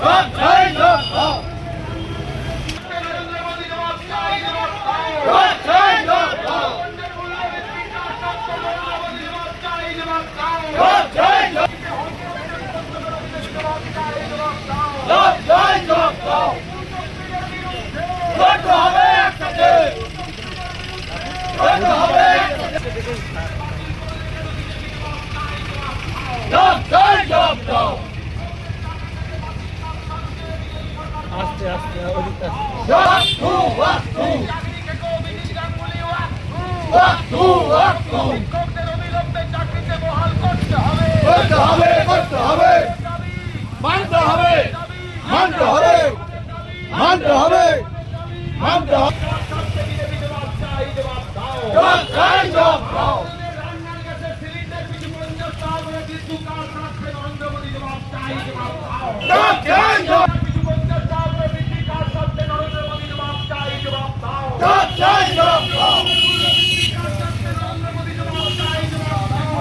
জবাব চাই জবাব দাও। নরেন্দ্র মোদী জবাব চাই জবাব দাও জবাব চাই জবাব দাও। জবাব চাই জবাব দাও জবাব চাই জবাব জবাব চাই জবাব দাও। লড়তে হবে একসাথে। লড়তে হবে একসাথে। জবাব চাই জবাব দাও। ওয়াক টু, ওয়াক টু। চাকরিকে কেউ বিনীত গাঙ্গুলি ওয়াক ওয়াক টু, ওয়াক টু। শিক্ষকদের অবিলম্বে চাকরিতে বহাল করতে হবে করতে হবে করতে হবে মানতে হবে মানতে হবে মানতে হবে মানতে হবে জবাব চাই জবাব দাও জবাব চাই জবাব দাও জবাব চাই জবাব কিছু পঞ্চাশ টাকা করে বিদ্যুৎ কার থাকছে নরেন্দ্র মোদী জবাব চাই জবাব দাও জবাব চাই জবাব দাও নরেন্দ্র মোদী জবাব চাই জবাব দাও জবাব চাই জবাব দাও শিক্ষকদের চাকরি থেকে বাতিল করলে কেন বিনীত গাঙ্গুলি জবাব চাই জবাব দাও জবাব চাই জবাব দাও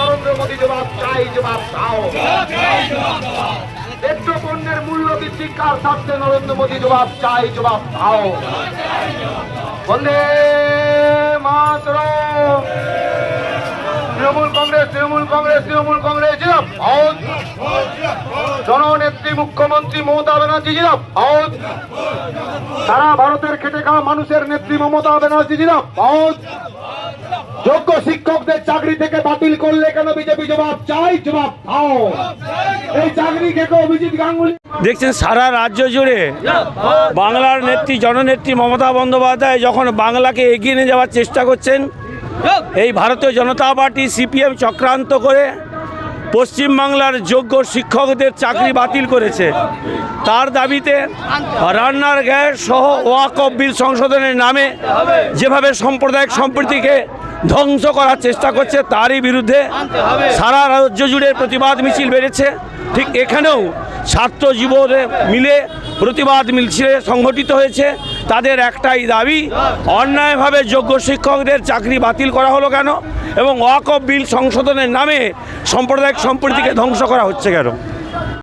নরেন্দ্র মোদী জবাব চাই জবাব দাও পেট্র পণ্যের মূল্য বৃদ্ধি কার নরেন্দ্র মোদী জবাব চাই, জবাব দাও। বন্দে মাতর তৃণমূল কংগ্রেস তৃণমূল কংগ্রেস তৃণমূল কংগ্রেস জিরাপ আউট। জননেত্রী মুখ্যমন্ত্রী মমতা ব্যানার্জি জিরাপ আউট। সারা ভারতের খেটে খাওয়া মানুষের নেত্রী মমতা ব্যানার্জি জিরাপ আউট। যোগ্য শিক্ষকদের চাকরি থেকে বাতিল করলে কেন বিজেপি জবাব চাই? জবাব দাও। এই চাকরি থেকে অভিজিৎ গাঙ্গুলি। দেখছেন সারা রাজ্য জুড়ে বাংলার নেত্রী জননেত্রী মমতা বন্দ্যোপাধ্যায় যখন বাংলাকে এগিয়ে নিয়ে যাওয়ার চেষ্টা করছেন এই ভারতীয় জনতা পার্টি সিপিএম চক্রান্ত করে পশ্চিমবাংলার যোগ্য শিক্ষকদের চাকরি বাতিল করেছে। তার দাবিতে রান্নার গ্যাস সহ ওয়াকফ বিল সংশোধনের নামে যেভাবে সাম্প্রদায়িক সম্প্রীতিকে ধ্বংস করার চেষ্টা করছে, তারই বিরুদ্ধে সারা রাজ্য জুড়ে প্রতিবাদ মিছিল বেড়েছে। ঠিক এখানেও ছাত্র জীবনে মিলে প্রতিবাদ মিলছে সংগঠিত হয়েছে। তাদের একটাই দাবি, অন্যায়ভাবে যোগ্য শিক্ষকদের চাকরি বাতিল করা হলো কেন এবং ওয়াকফ বিল সংশোধনের নামে সাম্প্রদায়িক সম্প্রীতিকে ধ্বংস করা হচ্ছে কেন?